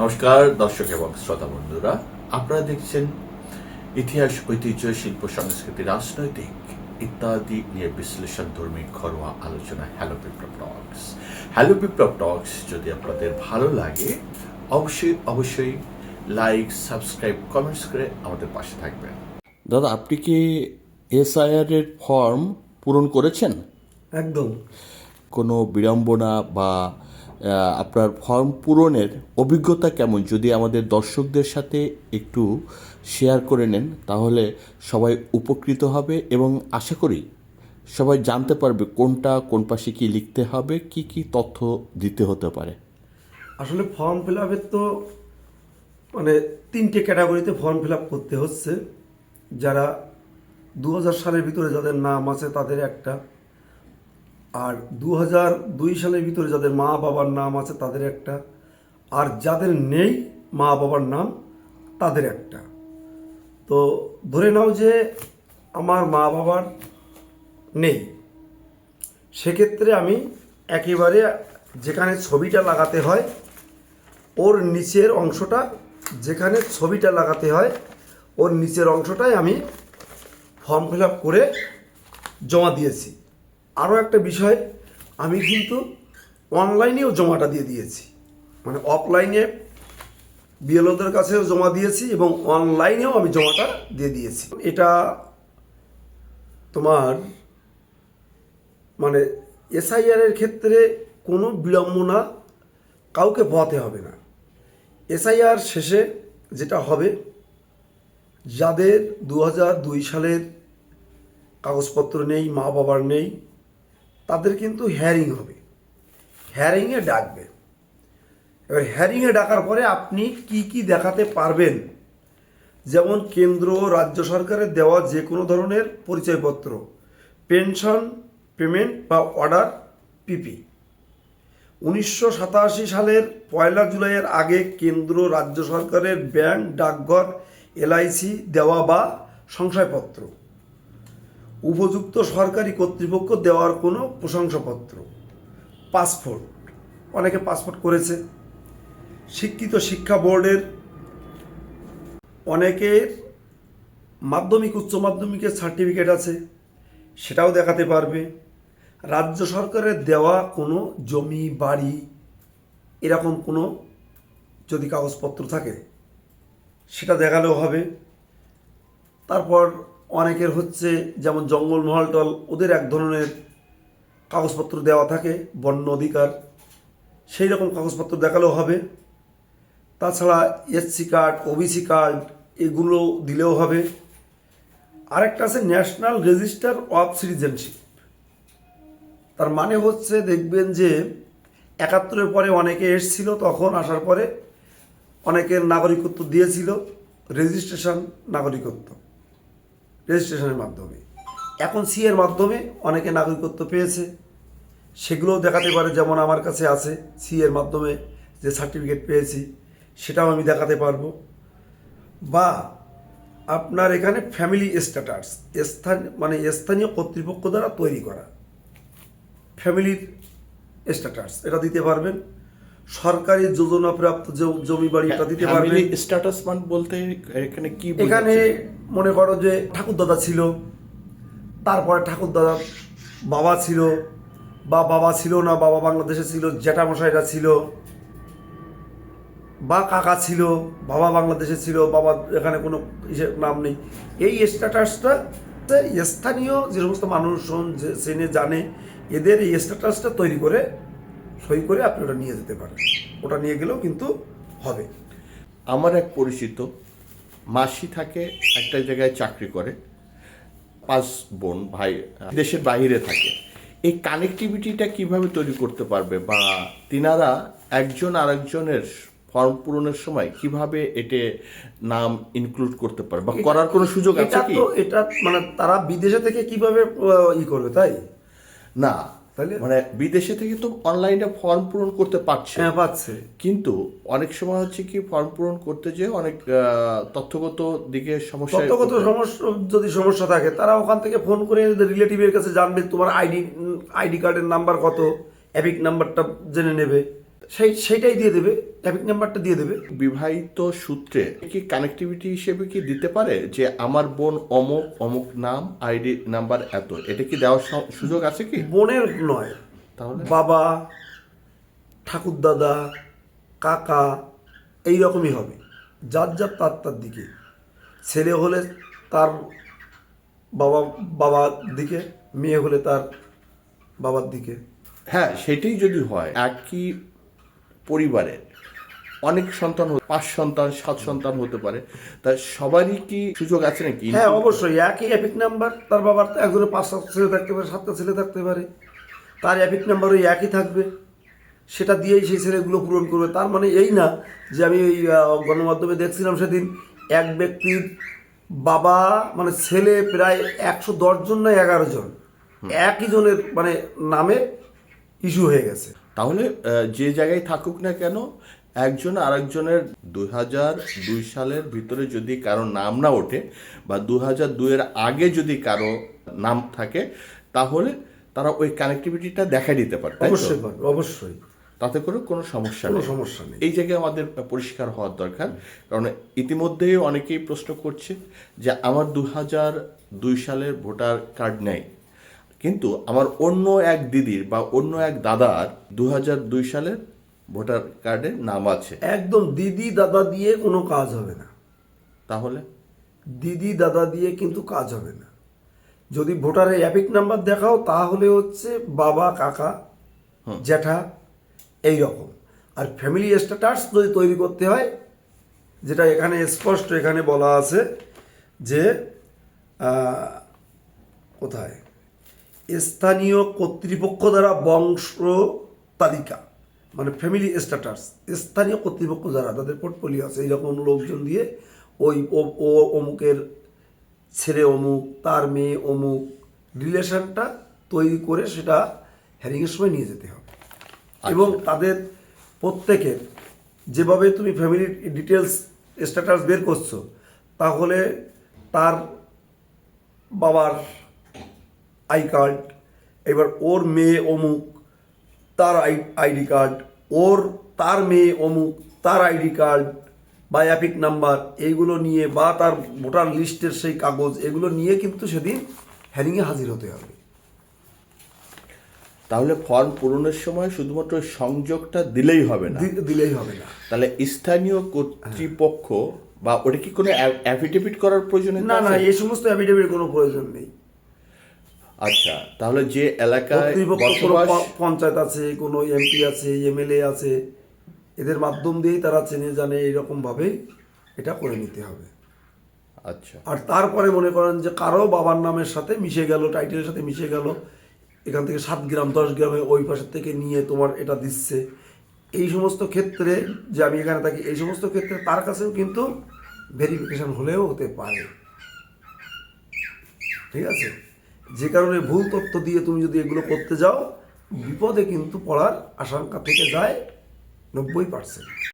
নমস্কার দর্শক এবং শ্রোতা বন্ধুরা আপনারা দেখছেন ইতিহাস ঐতিহ্য শিল্প সংস্কৃতি রাজনৈতিক ইত্যাদি নিয়ে বিশ্লেষণ ধর্মী ঘরোয়া আলোচনা হ্যালো বিপ্লব টক্স হ্যালো বিপ্লব টক্স যদি আপনাদের ভালো লাগে অবশ্যই অবশ্যই লাইক সাবস্ক্রাইব কমেন্টস করে আমাদের পাশে থাকবেন। দাদা আপনি কি এসআইআর এর ফর্ম পূরণ করেছেন? একদম। কোনো বিড়ম্বনা বা আপনার ফর্ম পূরণের অভিজ্ঞতা কেমন? যদি আমাদের দর্শকদের সাথে একটু শেয়ার করে নেন, তাহলে সবাই উপকৃত হবে এবং আশা করি সবাই জানতে পারবে কোনটা, কোন পাশে কী লিখতে হবে, কি কি তথ্য দিতে হতে পারে। আসলে ফর্ম ফিল আপের তো মানে তিনটে ক্যাটাগরিতে ফর্ম ফিল আপ করতে হচ্ছে। যারা দু হাজার সালের ভিতরে যাদের নাম আছে তাদের একটা। আর দু দুই সালের ভিতরে যাদের মা বাবার নাম আছে, তাদের একটা। আর যাদের নেই, মা বাবার নাম তাদের একটা। তো ধরে নাও যে আমার মা বাবার নেই। সেক্ষেত্রে আমি একেবারে যেখানে ছবিটা লাগাতে হয়, ওর নিচের অংশটা যেখানে ছবিটা লাগাতে হয়, ওর নিচের অংশটাই আমি ফর্ম ফিল আপ করে জমা দিয়েছি। আরও একটা বিষয়, আমি কিন্তু অনলাইনেও জমাটা দিয়ে দিয়েছি। মানে অফলাইনে বিএলওদের কাছেও জমা দিয়েছি এবং অনলাইনেও আমি জমাটা দিয়ে দিয়েছি। এটা তোমার মানে এসআইআর এর ক্ষেত্রে কোনো বিড়ম্বনা কাউকে পোহাতে হবে না। এসআইআর শেষে যেটা হবে, যাদের দু সালের কাগজপত্র নেই মা বাবার নেই তাদের কিন্তু হ্যারিং হবে। হ্যারিংয়ে ডাকবে। এবার হ্যারিংয়ে ডাকার পরে আপনি কি কি দেখাতে পারবেন? যেমন কেন্দ্র, রাজ্য সরকারের দেওয়া যে কোনো ধরনের পরিচয়পত্র পেনশন পেমেন্ট বা অর্ডার পিপি উনিশশো সাতাশি সালের পয়লা জুলাইয়ের আগে কেন্দ্র, রাজ্য সরকারের ব্যাংক, ডাকঘর এলআইসি দেওয়া বা সংশয়পত্র। উপযুক্ত সরকারি কর্তৃপক্ষ দেওয়ার কোনো প্রশংসাপত্র। পাসপোর্ট। অনেকে পাসপোর্ট করেছে। শিক্ষিত শিক্ষা বোর্ডের অনেকের মাধ্যমিক, উচ্চ মাধ্যমিকের সার্টিফিকেট আছে, সেটাও দেখাতে পারবে। রাজ্য সরকারের দেওয়া কোনো জমি, বাড়ি, এরকম কোনো যদি কাগজপত্র থাকে, সেটা দেখালেও হবে। তারপর অনেকের হচ্ছে যেমন জঙ্গলমহল টল, ওদের এক ধরনের কাগজপত্র দেওয়া থাকে, বন্য অধিকার। সেই রকম কাগজপত্র দেখালেও হবে। তাছাড়া এসসি কার্ড, ওবিসি কার্ড, এগুলো দিলেও হবে। আরেকটা আছে ন্যাশনাল রেজিস্টার অফ সিটিজেনশিপ। তার মানে হচ্ছে দেখবেন যে একাত্তরের পরে অনেকে এসছিল, তখন আসার পরে অনেকের নাগরিকত্ব দিয়েছিল, রেজিস্ট্রেশন নাগরিকত্ব। রেজিস্ট্রেশনের মাধ্যমে। এখন সি এর মাধ্যমে অনেকে নাগরিকত্ব পেয়েছে। সেগুলোও দেখাতে পারে যেমন আমার কাছে আছে সি এর মাধ্যমে যে সার্টিফিকেট পেয়েছি সেটাও আমি দেখাতে পারব। বা আপনার এখানে ফ্যামিলি স্ট্যাটাস স্থান মানে স্থানীয় কর্তৃপক্ষ দ্বারা তৈরি করা। ফ্যামিলির স্ট্যাটাস এটা দিতে পারবেন। সরকারি যোজনা প্রাপ্ত জমি বাড়ি এটা দিতে পারবেন। স্ট্যাটাস মান বলতে এখানে কি এখানে? মনে করো যে ঠাকুরদাদা ছিল, তারপরে ঠাকুরদাদা বাবা ছিল, বা বাবা ছিল না, বাবা বাংলাদেশে ছিল, জ্যাঠামশাইরা ছিল, বা কাকা ছিল, বাবা বাংলাদেশে ছিল, বাবা এখানে কোনো নাম নেই। এই স্ট্যাটাসটা স্থানীয় যে সমস্ত মানুষজন যে চেনে, জানে, এদের এই স্ট্যাটাসটা তৈরি করে, সই করে আপনি ওটা নিয়ে যেতে পারেন। ওটা নিয়ে গেলেও কিন্তু হবে। আমার এক পরিচিত মাসি থাকে একটা জায়গায় চাকরি করে পাঁচ বোন ভাই দেশের বাইরে থাকে। এই কানেক্টিভিটিটা কীভাবে তৈরি করতে পারবে বা তিনারা একজন আরেকজনের ফর্ম পূরণের সময় কীভাবে এতে নাম ইনক্লুড করতে পারবে বা করার কোনো সুযোগ আছে কি? এটা মানে তারা বিদেশে থেকে কীভাবে ই করবে তাই? না তাহলে? মানে বিদেশে থেকে তো অনলাইনে ফর্ম পূরণ করতে পারছে। হ্যাঁ পাচ্ছে কিন্তু অনেক সময় হচ্ছে কি ফর্ম পূরণ করতে যে অনেক তথ্যগত দিকে সমস্যা তথ্যগত সমস্যা যদি সমস্যা থাকে তারা ওখান থেকে ফোন করে রিলেটিভের কাছে জানবে তোমার আইডি আইডি কার্ডের নাম্বার কত অ্যাপিক নাম্বারটা জেনে নেবে সেই সেইটাই দিয়ে দেবে। ট্যাপিক নাম্বারটা দিয়ে দেবে। বিবাহিত সূত্রে কি কানেক্টিভিটি হিসেবে কি দিতে পারে? যে আমার বোন অমুক অমুক নাম আইডি নাম্বার এত। এটা কি দেওয়ার সুযোগ আছে কি? বোনের নয়। তাহলে? বাবা ঠাকুরদাদা কাকা এই রকমই হবে। যার যার তার তার দিকে। ছেলে হলে তার বাবা বাবার দিকে মেয়ে হলে তার বাবার দিকে। হ্যাঁ সেটাই যদি হয় একই পরিবারের অনেক সন্তান হতে- পাঁচ সন্তান সাত সন্তান হতে পারে। তা সবারই কি সুযোগ আছে নাকি? হ্যাঁ অবশ্যই। একই অ্যাপিক নাম্বার তার বাবার তো একজনের পাঁচ সাত ছেলে থাকতে পারে সাতটা ছেলে থাকতে পারে। তার অ্যাপিক নাম্বার ওই একই থাকবে। সেটা দিয়েই সেই ছেলেগুলো পূরণ করবে। তার মানে এই না যে আমি ওই গণমাধ্যমে দেখছিলাম সেদিন এক ব্যক্তির বাবা মানে ছেলে প্রায় একশো দশ জন না এগারো জন। একই জনের মানে নামে ইস্যু হয়ে গেছে। তাহলে যে জায়গায় থাকুক না কেন একজন আরেকজনের দুই হাজার দুই সালের ভিতরে যদি কারও নাম না ওঠে বা দু হাজার দুইয়ের আগে যদি কারও নাম থাকে তাহলে তারা ওই কানেক্টিভিটিটা দেখা দিতে পারে অবশ্যই অবশ্যই। তাতে করে কোনো সমস্যা নেই। সমস্যা নেই। এই জায়গায় আমাদের পরিষ্কার হওয়ার দরকার কারণ ইতিমধ্যেই অনেকেই প্রশ্ন করছে যে আমার দু হাজার দুই সালের ভোটার কার্ড নেই কিন্তু আমার অন্য এক দিদির বা অন্য এক দাদার দু হাজার দুই সালের ভোটার কার্ডে নাম আছে। একদম দিদি দাদা দিয়ে কোনো কাজ হবে না। তাহলে? দিদি দাদা দিয়ে কিন্তু কাজ হবে না। যদি ভোটারের অ্যাপিক নাম্বার দেখাও তাহলে হচ্ছে বাবা কাকা জ্যাঠা এই রকম। আর ফ্যামিলি স্ট্যাটাস যদি তৈরি করতে হয় যেটা এখানে স্পষ্ট এখানে বলা আছে যে কোথায়? স্থানীয় কর্তৃপক্ষ দ্বারা বংশ তালিকা। মানে ফ্যামিলি স্ট্যাটাস স্থানীয় কর্তৃপক্ষ যারা তাদের পোর্টফোলিও আছে এইরকম লোকজন দিয়ে ওই ও- ও অমুকের ছেলে অমুক তার মেয়ে অমুক রিলেশনটা তৈরি করে সেটা হ্যারিংয়ের সময় নিয়ে যেতে হবে। এবং তাদের প্রত্যেকের যেভাবে তুমি ফ্যামিলির ডিটেলস স্ট্যাটাস বের করছ তাহলে তার বাবার আই কার্ড এবার ওর মেয়ে অমুক তার আই আইডি কার্ড। ওর তার মেয়ে অমুক তার আইডি কার্ড বা অ্যাপিক নাম্বার এইগুলো নিয়ে বা তার ভোটার লিস্টের সেই কাগজ এগুলো নিয়ে কিন্তু সেদিন হ্যারিংয়ে হাজির হতে হবে। তাহলে ফর্ম পূরণের সময় শুধুমাত্র সংযোগটা দিলেই হবে না? দিলেই হবে না। তাহলে স্থানীয় কর্তৃপক্ষ বা ওটা কি কোনো অ্যাফিডেভিট করার প্রয়োজন? না না এই সমস্ত অ্যাফিডেভিট কোনো প্রয়োজন নেই। আচ্ছা তাহলে যে এলাকায় পঞ্চায়েত আছে কোনো এমপি আছে এমএলএ আছে এদের মাধ্যম দিয়েই তারা চেনে জানে এইরকম ভাবে এটা করে নিতে হবে। আচ্ছা। আর তারপরে মনে করেন যে কারও বাবার নামের সাথে মিশে গেল টাইটেলের সাথে মিশে গেল এখান থেকে সাত গ্রাম দশ গ্রামে ওই পাশের থেকে নিয়ে তোমার এটা দিচ্ছে। এই সমস্ত ক্ষেত্রে যে আমি এখানে থাকি এই সমস্ত ক্ষেত্রে তার কাছেও কিন্তু ভেরিফিকেশন হলেও হতে পারে। ঠিক আছে? যে কারণে ভুল তথ্য দিয়ে তুমি যদি এগুলো করতে যাও, বিপদে কিন্তু পড়ার আশঙ্কা থেকে যায় নব্বই পার্সেন্ট।